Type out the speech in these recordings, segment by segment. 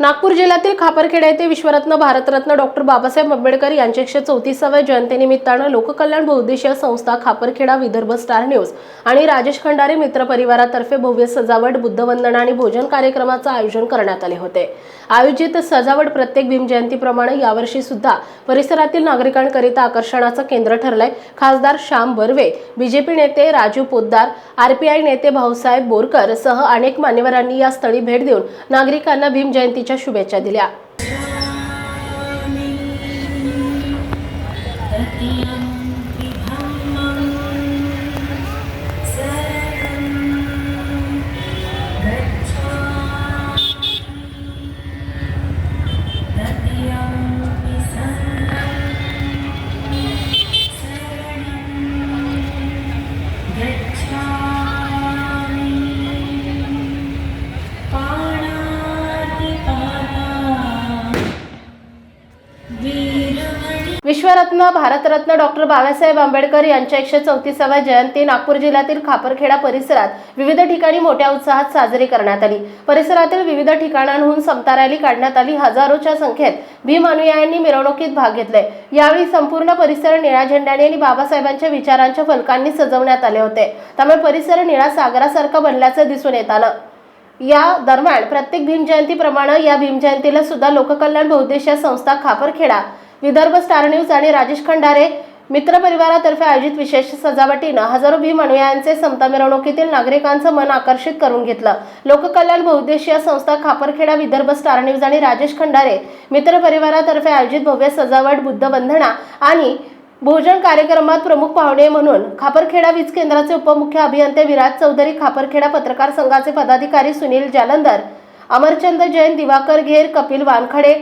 नागपूर जिल्ह्यातील खापरखेडा येथे विश्वरत्न भारतरत्न डॉक्टर बाबासाहेब आंबेडकर यांच्या एकशे चौतीसाव्या जयंतीनिमित्तानं लोककल्याण बहुउद्देशीय संस्था खापरखेडा विदर्भ स्टार न्यूज आणि राजेश खंडारे मित्र परिवारातर्फे भव्य सजावट बुद्धवंदना आणि भोजन कार्यक्रमाचं आयोजन करण्यात आले होते. आयोजित सजावट प्रत्येक भीमजयंतीप्रमाणे यावर्षी सुद्धा परिसरातील नागरिकांकरिता आकर्षणाचं केंद्र ठरलंय. खासदार श्याम बर्वे बीजेपी नेते राजू पोद्दार आरपीआय नेते भाऊसाहेब बोरकर सह अनेक मान्यवरांनी या स्थळी भेट देऊन नागरिकांना भीम जयंतीच्या शुभेच्छा दिल्या. विश्वरत्न भारतरत्न डॉक्टर बाबासाहेब आंबेडकर यांच्या एकशे चौतीसाव्या जयंती नागपूर जिल्ह्यातील खापरखेडा परिसरात विविध ठिकाणी मोठ्या उत्साहात साजरी करण्यात आली. परिसरातील विविध ठिकाणांहून समता रॅली काढण्यात आली. हजारोच्या संख्येत भीम अनुयायांनी मिरवणुकीत भाग घेतले. यावेळी संपूर्ण परिसर निळ्या झेंड्याने आणि बाबासाहेबांच्या विचारांच्या फलकांनी सजवण्यात आले होते. त्यामुळे परिसर निळा सागरासारखा बनल्याचं दिसून येत आलं. या दरम्यान प्रत्येक भीमजयंतीप्रमाणे या भीमजयंतीला सुद्धा लोककल्याण बहुद्देशीय संस्था खापरखेडा विदर्भ स्टार न्यूज आणि राजेश खंडारे मित्र परिवारातर्फे आयोजित विशेष सजावटीनं हजारो भीम अनुयायांचे समता मिरवणुकीतील नागरिकांचं मन आकर्षित करून घेतलं. लोककल्याण बहुउद्देशीय संस्था खापरखेडा विदर्भ स्टार न्यूज आणि राजेश खंडारे मित्र परिवारातर्फे आयोजित भव्य सजावट बुद्ध बंधना आणि भोजन कार्यक्रमात प्रमुख पाहुणे म्हणून खापरखेडा वीज केंद्राचे उपमुख्य अभियंते विराज चौधरी खापरखेडा पत्रकार संघाचे पदाधिकारी सुनील जालंधर अमरचंद जैन दिवाकर घेर कपिल वानखडे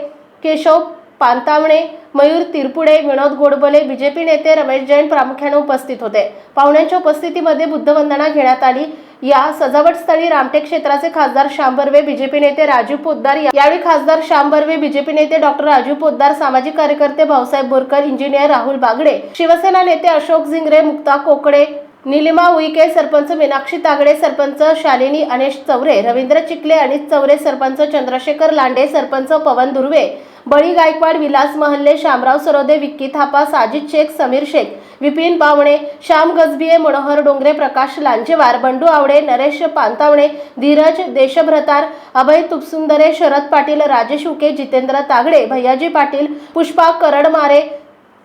केशव पांतावणे मयूर तिरपुडे विनोद गोडबोले बीजेपी नेते रमेश जैन प्रामुख्याने उपस्थित होते. पाहुण्यांच्या उपस्थितीमध्ये बुद्धवंदना घेण्यात आली. या सजावट स्थळी रामटेक क्षेत्राचे खासदार श्याम बर्वे बीजेपी नेते राजू पोद्दार यावेळी खासदार श्याम बर्वे बीजेपी नेते डॉक्टर राजू पोद्दार सामाजिक कार्यकर्ते भाऊसाहेब बोरकर इंजिनियर राहुल बागडे शिवसेना नेते अशोक झिंगरे मुक्ता कोकडे निलिमा उईके सरपंच मीनाक्षी तागडे सरपंच शालिनी अनेश चौरे रवींद्र चिखले अनित चौरे सरपंच चंद्रशेखर लांडे सरपंच पवन दुर्वे बळी गायकवाड विलास महल्ले शामराव सरोदे विक्की थापा साजिद शेख समीर शेख विपिन बावणे श्याम गजबिये मनोहर डोंगरे प्रकाश लांजेवार बंडू आवडे नरेश पांतावणे धीरज देशभ्रतार अभय तुपसुंदरे शरद पाटील राजेश उके जितेंद्र तागडे भैयाजी पाटील पुष्पा करडमारे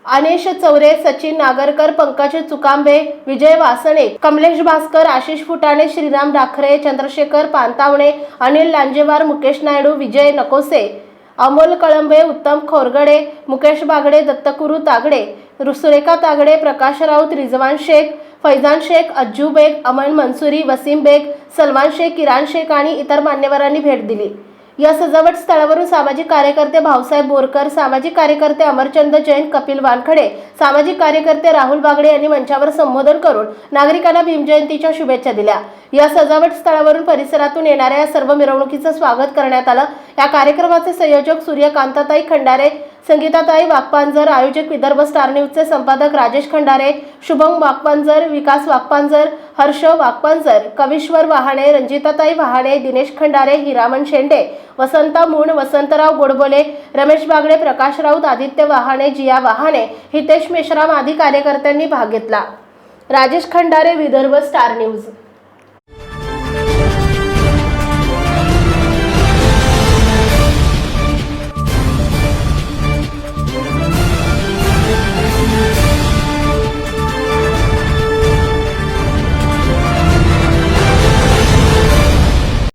अनेश चौरे सचिन नागरकर पंकज चुकांबे विजय वासणे कमलेश भास्कर आशिष फुटाणे श्रीराम डाखरे चंद्रशेखर पांतावणे अनिल लांजेवार मुकेश नायडू विजय नकोसे अमोल कळंबे उत्तम खोरगडे मुकेश बागडे दत्तकुरू तागडे सुरेखा तागडे प्रकाश राऊत रिजवान शेख फैजान शेख अज्जू बेग अमन मनसुरी वसीम बेग सलमान शेख किराण शेख आणि इतर मान्यवरांनी भेट दिली. या सजावट स्थळावरून सामाजिक कार्यकर्ते भाऊसाहेब बोरकर सामाजिक कार्यकर्ते अमरचंद जैन कपिल वानखडे सामाजिक कार्यकर्ते राहुल बागडे यांनी मंचावर संबोधन करून नागरिकांना भीमजयंतीच्या शुभेच्छा दिल्या. या सजावट स्थळावरून परिसरातून येणाऱ्या या सर्व मिरवणुकीचं स्वागत करण्यात आलं. या कार्यक्रमाचे संयोजक सूर्यकांताताई खंडारे संगीताताई वाकपांजर आयोजक विदर्भ स्टार न्यूजचे संपादक राजेश खंडारे शुभम वाकपांजर विकास वाकपांजर हर्ष वाकपांजर कविश्वर वहाणे रंजिताताई वहाणे दिनेश खंडारे हिरामन शेंडे वसंता मूण वसंतराव गोडबोले रमेश बागडे प्रकाश राऊत आदित्य वहाणे जिया वहाणे हितेश मेश्राम आदी कार्यकर्त्यांनी भाग घेतला. Rajesh Khandare Vidarbha star news.